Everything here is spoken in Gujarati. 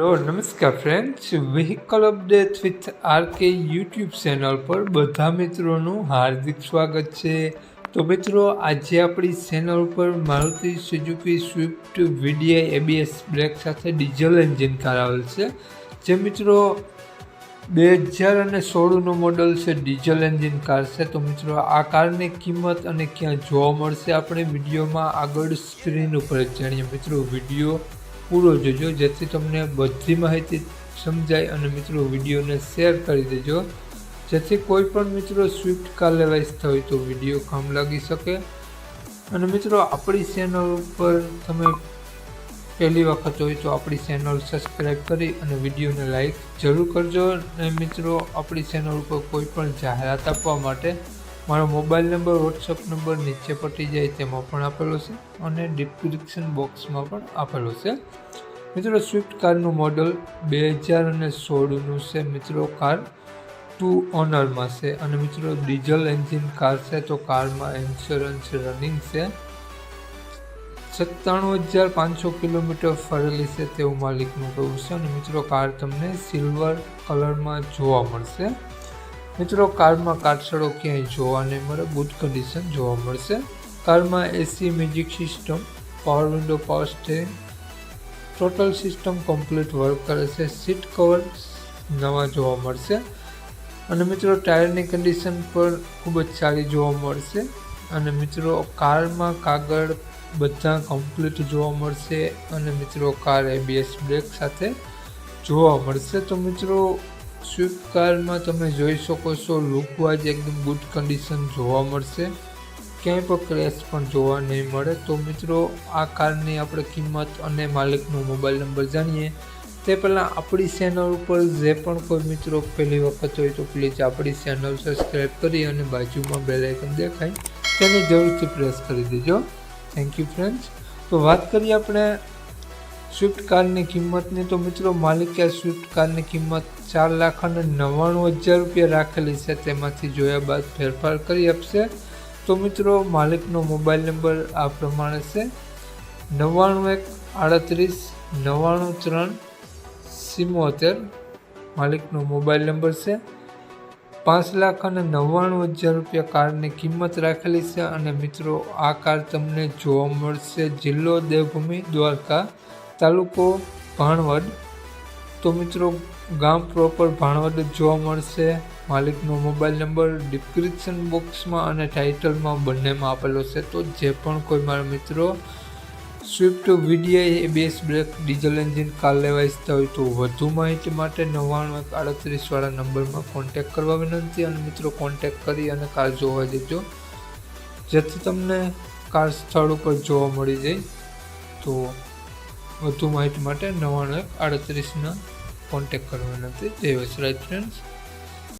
હેલો, નમસ્કાર friends vehicle update with RK YouTube channel પર બધા મિત્રોનું હાર્દિક સ્વાગત છે. તો મિત્રો, આજે આપણી ચેનલ પર Maruti Suzuki Swift VDI ABS brake સાથે ડીઝલ એન્જિન કાર આવેલ છે. જે મિત્રો, બે હજાર અને સોળનું મોડલ છે ડીઝલ એન્જિન કાર છે. તો મિત્રો, આ કારની કિંમત અને ક્યાં જોવા મળશે, આપણે વિડીયોમાં આગળ સ્ક્રીન ઉપર જાણીએ. મિત્રો, વીડિયો પૂરો જોજો. જેથી તમને બધી માહિતી સમજાય અને મિત્રો વિડીયોને શેર કરી દેજો. જેથી કોઈ પણ મિત્રો સ્વિફ્ટ કાર લેવા હોય તો વીડિયો કામ લાગી શકે. અને મિત્રો, આપણી ચેનલ ઉપર તમે પહેલી વખત હોય તો આપણી ચેનલ સબસ્ક્રાઈબ કરી અને વિડીયોને લાઈક જરૂર કરજો. અને મિત્રો, આપણી ચેનલ ઉપર કોઈ પણ જાહેરાત આપવા માટે મારો મોબાઈલ નંબર વોટ્સઅપ નંબર નીચે પટી જાય તેમાં પણ આપેલો છે અને ડિસ્ક્રિપ્શન બોક્સમાં પણ આપેલો છે. મિત્રો સ્વિફ્ટ કારનું મોડલ બે હજાર અને સોળનું છે. મિત્રો કાર ટુ ઓનરમાં છે. અને મિત્રો ડીઝલ એન્જિન કાર છે તો કારમાં ઇન્સ્યોરન્સ રનિંગ છે. સત્તાણું હજાર પાંચસો કિલોમીટર ફરેલી છે તેવું માલિકનું કહેવું છે. અને મિત્રો કાર તમને સિલ્વર કલરમાં જોવા મળશે. મિત્રો, કારમાં કાટસડો ક્યાંય જોવા નહીં મળે ગુડ કન્ડિશન જોવા મળશે. કારમાં AC music system power window power steering total system complete work કરે છે. સીટ કવર નવા જોવા મળશે. અને મિત્રો ટાયરની કન્ડિશન પણ ખૂબ જ સારી જોવા મળશે. અને મિત્રો, કારમાં કાગળ બધા કમ્પ્લીટ જોવા મળશે. અને મિત્રો કાર એબીએસ બ્રેક સાથે જોવા મળશે. તો મિત્રો સ્વિફ્ટ કારમાં તમે જોઈ શકો છો લુકવાઇઝ એકદમ ગુડ કન્ડિશન જોવા મળશે. ક્યાંય પણ ક્રેશ પણ જોવા નહીં મળે. તો મિત્રો, આ કારની આપણે કિંમત અને માલિકનો મોબાઈલ નંબર જાણીએ. તે પહેલાં આપણી ચેનલ ઉપર જે પણ કોઈ મિત્રો પહેલી વખત હોય તો પ્લીઝ આપણી ચેનલ સબસ્ક્રાઈબ કરી અને બાજુમાં બેલ દેખાય. તેને જરૂરથી પ્રેસ કરી દેજો. થેન્ક યુ ફ્રેન્ડ્સ તો વાત કરીએ આપણે સ્વિફ્ટ કારની કિંમતની તો મિત્રો માલિકે સ્વિફ્ટ કારની કિંમત ચાર લાખ અને નવ્વાણું હજાર રૂપિયા રાખેલી છે. તેમાંથી જોયા બાદ ફેરફાર કરી આપશે. તો મિત્રો માલિકનો મોબાઈલ નંબર આ પ્રમાણે છે. નવ્વાણું એક આડત્રીસ, નવ્વાણું ત્રણ, સિમોતેર માલિકનો મોબાઈલ નંબર છે. પાંચ લાખ અને નવ્વાણું હજાર રૂપિયા કારની કિંમત રાખેલી છે અને મિત્રો આ કાર તમને જોવા મળશે જિલ્લો દેવભૂમિ દ્વારકા. તાલુકો ભાણવડ. તો મિત્રો, ગામ પ્રોપર ભાણવડ જ જોવા મળશે. માલિકનો મોબાઈલ નંબર ડિસ્ક્રિપ્શન બોક્સમાં અને ટાઇટલમાં બંનેમાં આપેલો છે. તો જે પણ કોઈ મારા મિત્રો Swift VDI base brake diesel engine car લેવા ઇચ્છતા હોય તો વધુ માહિતી માટે નવ્વાણું એક આડત્રીસવાળા નંબરમાં કોન્ટેક કરવા વિનંતી. અને મિત્રો કોન્ટેક કરી અને કાર જોવા દેજો. જેથી તમને કાર સ્થળ ઉપર જોવા મળી જાય. તો વધુ માહિતી માટે નવ્વાણું એક આડત્રીસના કોન્ટેક કરવા નથી જય વસરાજ ફ્રેન્ડ્સ